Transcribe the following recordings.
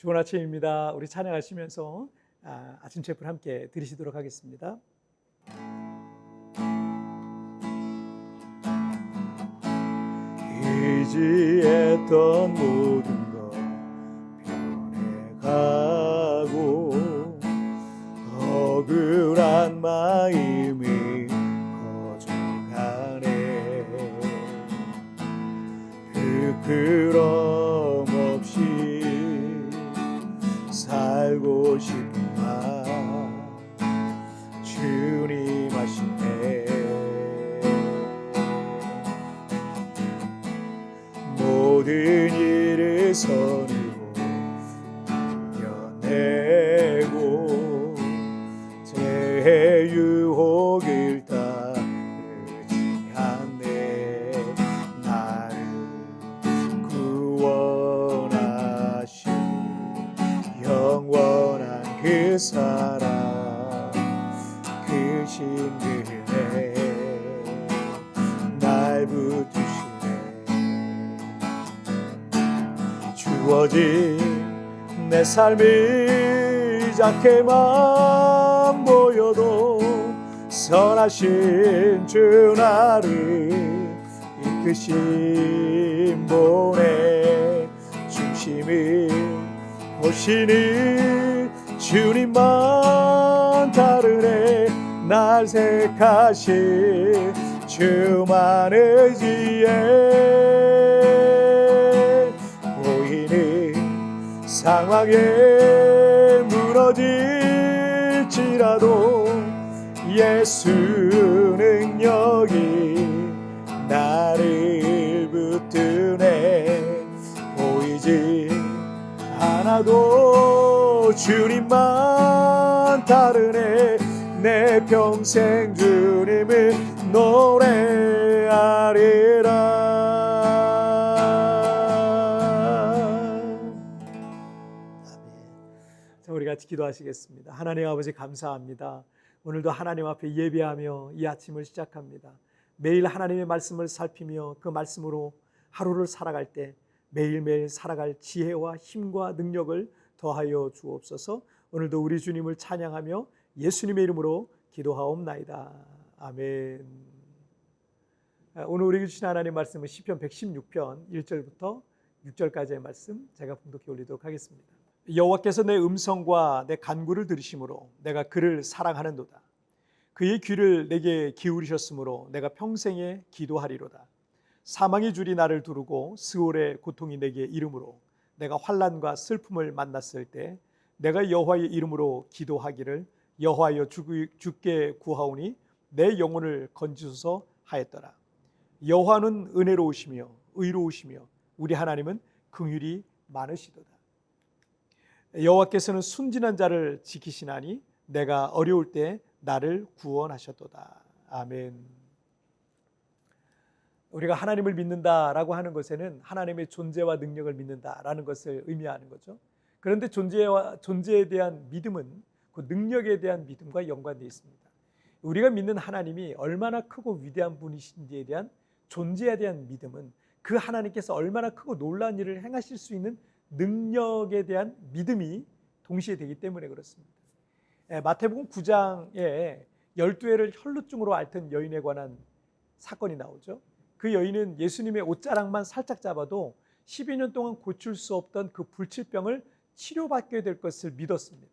좋은 아침입니다. 우리 찬양하시면서 아, 아침 제풀 함께 드리시도록 하겠습니다. 의지했던 모든 모든 일을 선으로 이겨내고 제 유혹을 따르지 않네 나를 구원하신 영원한 그 사랑 그 신들 주어진 내 삶이 작게만 보여도 선하신 주 나를 이끄신 분의 중심을 보시니 주님만 다르네 날 택하신 주만 의지해 상황에 무너질지라도 예수 능력이 나를 붙드네. 보이지 않아도 주님만 다르네. 내 평생 주님을 노래하리 기도하시겠습니다. 하나님 아버지 감사합니다. 오늘도 하나님 앞에 예배하며 이 아침을 시작합니다. 매일 하나님의 말씀을 살피며 그 말씀으로 하루를 살아갈 때 매일매일 살아갈 지혜와 힘과 능력을 더하여 주옵소서. 오늘도 우리 주님을 찬양하며 예수님의 이름으로 기도하옵나이다. 아멘. 아, 오늘 우리 주신 하나님 말씀은 시편 116편 1절부터 6절까지의 말씀 제가 봉독해 올리도록 하겠습니다. 여호와께서 내 음성과 내 간구를 들으심으로 내가 그를 사랑하는도다. 그의 귀를 내게 기울이셨으므로 내가 평생에 기도하리로다. 사망의 줄이 나를 두르고 스올의 고통이 내게 이름으로 내가 환란과 슬픔을 만났을 때 내가 여호와의 이름으로 기도하기를 여호와여 죽- 죽게 구하오니 내 영혼을 건지소서 하였더라. 여호와는 은혜로우시며 의로우시며 우리 하나님은 긍휼이 많으시도다. 여호와께서는 순진한 자를 지키시나니 내가 어려울 때 나를 구원하셨도다. 아멘. 우리가 하나님을 믿는다라고 하는 것에는 하나님의 존재와 능력을 믿는다라는 것을 의미하는 거죠. 그런데 존재와 존재에 대한 믿음은 그 능력에 대한 믿음과 연관되어 있습니다. 우리가 믿는 하나님이 얼마나 크고 위대한 분이신지에 대한 존재에 대한 믿음은 그 하나님께서 얼마나 크고 놀라운 일을 행하실 수 있는 능력에 대한 믿음이 동시에 되기 때문에 그렇습니다. 예, 마태복음 9장에 12회를 혈루증으로 앓던 여인에 관한 사건이 나오죠. 그 여인은 예수님의 옷자락만 살짝 잡아도 12년 동안 고칠 수 없던 그 불치병을 치료받게 될 것을 믿었습니다.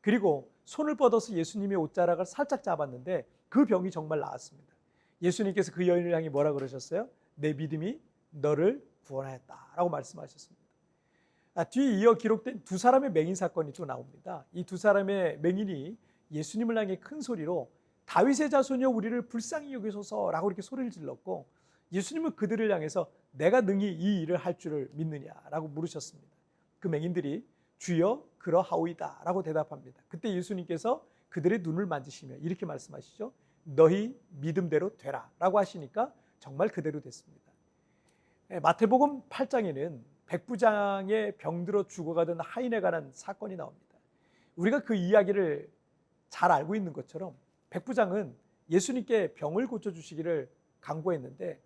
그리고 손을 뻗어서 예수님의 옷자락을 살짝 잡았는데 그 병이 정말 나았습니다. 예수님께서 그 여인을 향해 뭐라 그러셨어요? 내 믿음이 너를 구원하였다라고 말씀하셨습니다. 아, 뒤에 이어 기록된 두 사람의 맹인 사건이 또 나옵니다. 이 두 사람의 맹인이 예수님을 향해 큰 소리로 다윗의 자손이여 우리를 불쌍히 여기소서라고 이렇게 소리를 질렀고 예수님은 그들을 향해서 내가 능히 이 일을 할 줄을 믿느냐라고 물으셨습니다. 그 맹인들이 주여 그러하오이다라고 대답합니다. 그때 예수님께서 그들의 눈을 만지시며 이렇게 말씀하시죠. 너희 믿음대로 되라라고 하시니까 정말 그대로 됐습니다. 예, 마태복음 8장에는 백부장의 병들어 죽어가던 하인에 관한 사건이 나옵니다. 우리가 그 이야기를 잘 알고 있는 것처럼 백부장은 예수님께 병을 고쳐 주시기를 강구했는데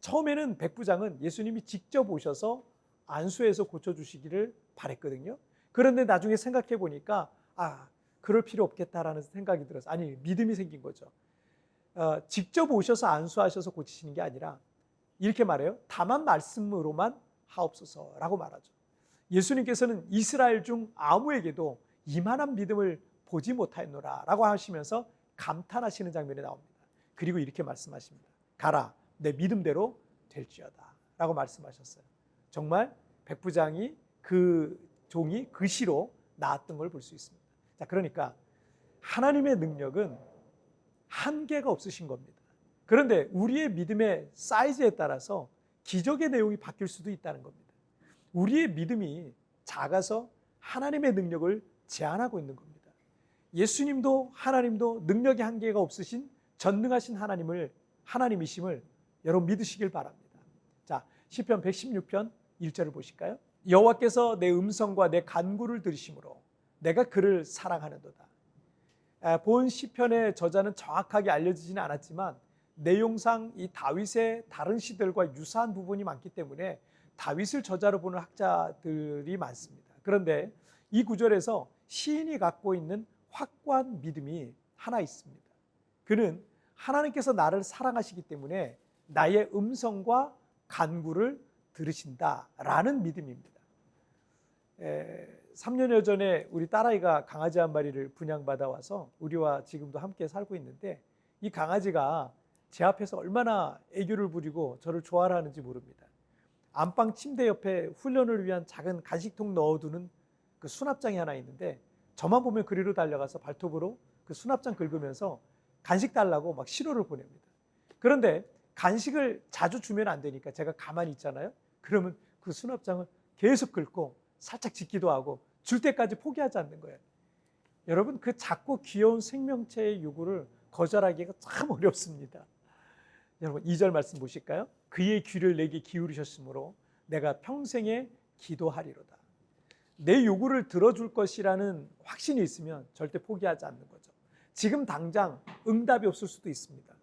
처음에는 백부장은 예수님이 직접 오셔서 안수해서 고쳐 주시기를 바랬거든요. 그런데 나중에 생각해 보니까 아 그럴 필요 없겠다라는 생각이 들어서 아니 믿음이 생긴 거죠. 어, 직접 오셔서 안수하셔서 고치시는 게 아니라 이렇게 말해요. 다만 말씀으로만 하옵소서라고 말하죠. 예수님께서는 이스라엘 중 아무에게도 이만한 믿음을 보지 못하였노라라고 하시면서 감탄하시는 장면이 나옵니다. 그리고 이렇게 말씀하십니다. 가라, 내 믿음대로 될지어다라고 말씀하셨어요. 정말 백부장이 그 종이 그 시로 나았던 걸 볼 수 있습니다. 자, 그러니까 하나님의 능력은 한계가 없으신 겁니다. 그런데 우리의 믿음의 사이즈에 따라서 기적의 내용이 바뀔 수도 있다는 겁니다. 우리의 믿음이 작아서 하나님의 능력을 제한하고 있는 겁니다. 예수님도 하나님도 능력의 한계가 없으신 전능하신 하나님을 하나님이심을 여러분 믿으시길 바랍니다. 자, 시편 116편 1절을 보실까요? 여호와께서 내 음성과 내 간구를 들으심으로 내가 그를 사랑하는도다. 아, 본 시편의 저자는 정확하게 알려지지는 않았지만 내용상 이 다윗의 다른 시들과 유사한 부분이 많기 때문에 다윗을 저자로 보는 학자들이 많습니다. 그런데 이 구절에서 시인이 갖고 있는 확고한 믿음이 하나 있습니다. 그는 하나님께서 나를 사랑하시기 때문에 나의 음성과 간구를 들으신다라는 믿음입니다. 에, 3년여 전에 우리 딸아이가 강아지 한 마리를 분양받아 와서 우리와 지금도 함께 살고 있는데 이 강아지가 제 앞에서 얼마나 애교를 부리고 저를 좋아하는지 모릅니다. 안방 침대 옆에 훈련을 위한 작은 간식통 넣어두는 그 수납장이 하나 있는데 저만 보면 그리로 달려가서 발톱으로 그 수납장 긁으면서 간식 달라고 막 신호를 보냅니다. 그런데 간식을 자주 주면 안 되니까 제가 가만히 있잖아요. 그러면 그 수납장을 계속 긁고 살짝 짖기도 하고 줄 때까지 포기하지 않는 거예요. 여러분 그 작고 귀여운 생명체의 요구를 거절하기가 참 어렵습니다. 여러분 2절 말씀 보실까요? 그의 귀를 내게 기울이셨으므로 내가 평생에 기도하리로다. 내 요구를 들어줄 것이라는 확신이 있으면 절대 포기하지 않는 거죠. 지금 당장 응답이 없을 수도 있습니다.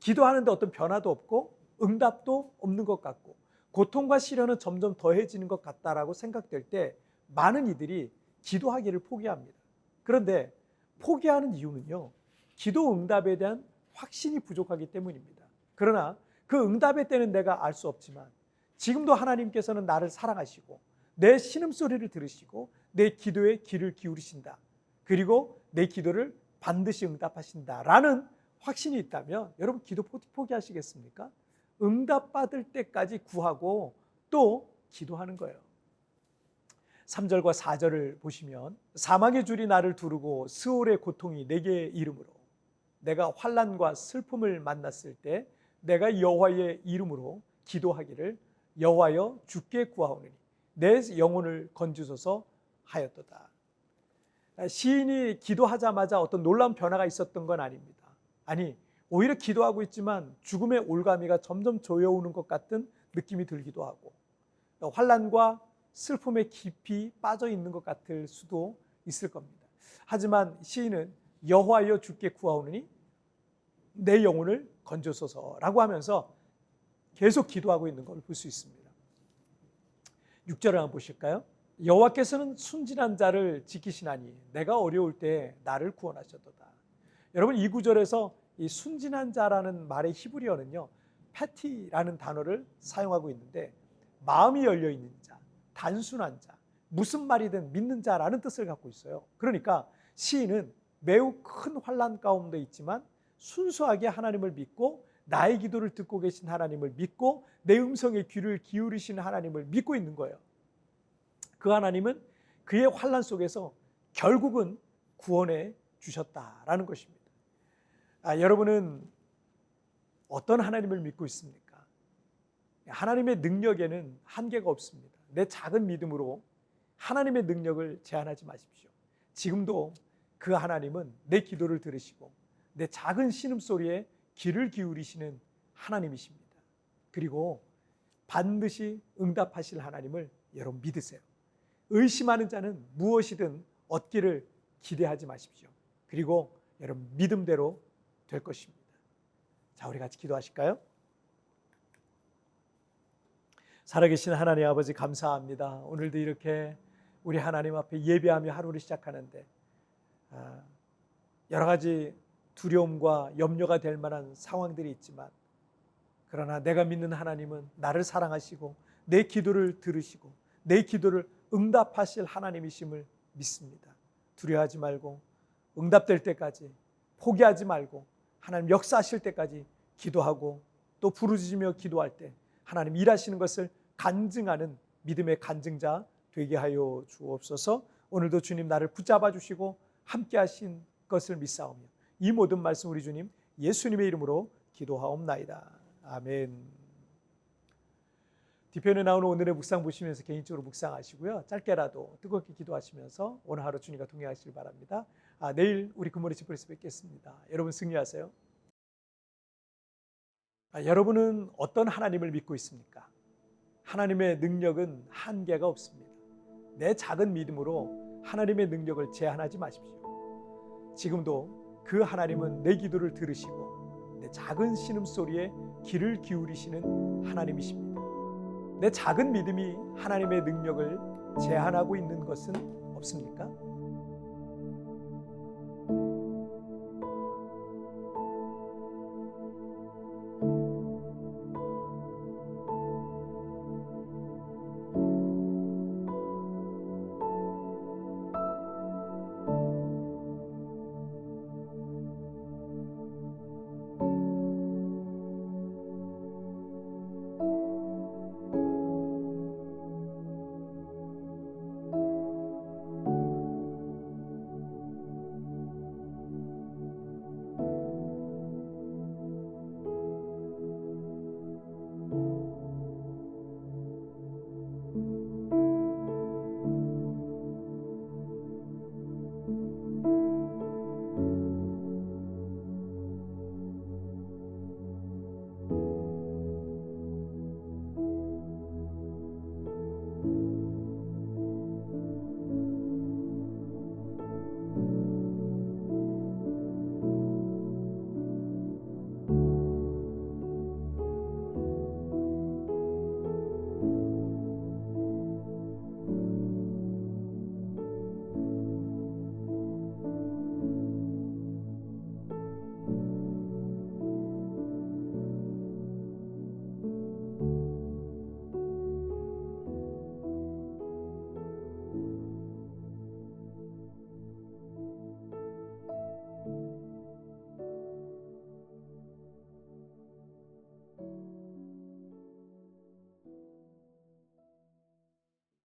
기도하는데 어떤 변화도 없고 응답도 없는 것 같고 고통과 시련은 점점 더해지는 것 같다라고 생각될 때 많은 이들이 기도하기를 포기합니다. 그런데 포기하는 이유는요. 기도 응답에 대한 확신이 부족하기 때문입니다. 그러나 그 응답의 때는 내가 알 수 없지만 지금도 하나님께서는 나를 사랑하시고 내 신음소리를 들으시고 내 기도에 귀를 기울이신다. 그리고 내 기도를 반드시 응답하신다라는 확신이 있다면 여러분 기도 포기하시겠습니까? 응답받을 때까지 구하고 또 기도하는 거예요. 3절과 4절을 보시면 사망의 줄이 나를 두르고 스올의 고통이 내게 이름으로 내가 환란과 슬픔을 만났을 때 내가 여호와의 이름으로 기도하기를 여호와여 주께 구하오니 내 영혼을 건지소서 하였도다. 시인이 기도하자마자 어떤 놀라운 변화가 있었던 건 아닙니다. 아니 오히려 기도하고 있지만 죽음의 올가미가 점점 조여오는 것 같은 느낌이 들기도 하고 환란과 슬픔에 깊이 빠져 있는 것 같을 수도 있을 겁니다. 하지만 시인은 여호와여 주께 구하오니 내 영혼을 건져소서라고 하면서 계속 기도하고 있는 걸 볼 수 있습니다. 6절을 한번 보실까요? 여호와께서는 순진한 자를 지키시나니 내가 어려울 때 나를 구원하셨도다. 여러분 이 구절에서 이 순진한 자라는 말의 히브리어는요. 패티라는 단어를 사용하고 있는데 마음이 열려 있는 자, 단순한 자, 무슨 말이든 믿는 자라는 뜻을 갖고 있어요. 그러니까 시인은 매우 큰 환란 가운데 있지만 순수하게 하나님을 믿고 나의 기도를 듣고 계신 하나님을 믿고 내 음성에 귀를 기울이시는 하나님을 믿고 있는 거예요. 그 하나님은 그의 환란 속에서 결국은 구원해 주셨다라는 것입니다. 아, 여러분은 어떤 하나님을 믿고 있습니까? 하나님의 능력에는 한계가 없습니다. 내 작은 믿음으로 하나님의 능력을 제한하지 마십시오. 지금도 그 하나님은 내 기도를 들으시고 내 작은 신음소리에 귀를 기울이시는 하나님이십니다. 그리고 반드시 응답하실 하나님을 여러분 믿으세요. 의심하는 자는 무엇이든 얻기를 기대하지 마십시오. 그리고 여러분 믿음대로 될 것입니다. 자, 우리 같이 기도하실까요? 살아계신 하나님 아버지 감사합니다. 오늘도 이렇게 우리 하나님 앞에 예배하며 하루를 시작하는데 아, 여러 가지 두려움과 염려가 될 만한 상황들이 있지만 그러나 내가 믿는 하나님은 나를 사랑하시고 내 기도를 들으시고 내 기도를 응답하실 하나님이심을 믿습니다. 두려워하지 말고 응답될 때까지 포기하지 말고 하나님 역사하실 때까지 기도하고 또 부르짖으며 기도할 때 하나님 일하시는 것을 간증하는 믿음의 간증자 되게 하여 주옵소서. 오늘도 주님 나를 붙잡아 주시고 함께 하신 것을 믿사오며 이 모든 말씀 우리 주님 예수님의 이름으로 기도하옵나이다. 아멘. 뒤편에 나오는 오늘의 묵상 보시면서 개인적으로 묵상하시고요. 짧게라도 뜨겁게 기도하시면서 오늘 하루 주님과 동행하시길 바랍니다. 아, 내일 우리 금mor의 집에서 뵙겠습니다. 여러분 승리하세요. 아, 여러분은 어떤 하나님을 믿고 있습니까? 하나님의 능력은 한계가 없습니다. 내 작은 믿음으로 하나님의 능력을 제한하지 마십시오. 지금도 그 하나님은 내 기도를 들으시고 내 작은 신음소리에 귀를 기울이시는 하나님이십니다. 내 작은 믿음이 하나님의 능력을 제한하고 있는 것은 없습니까?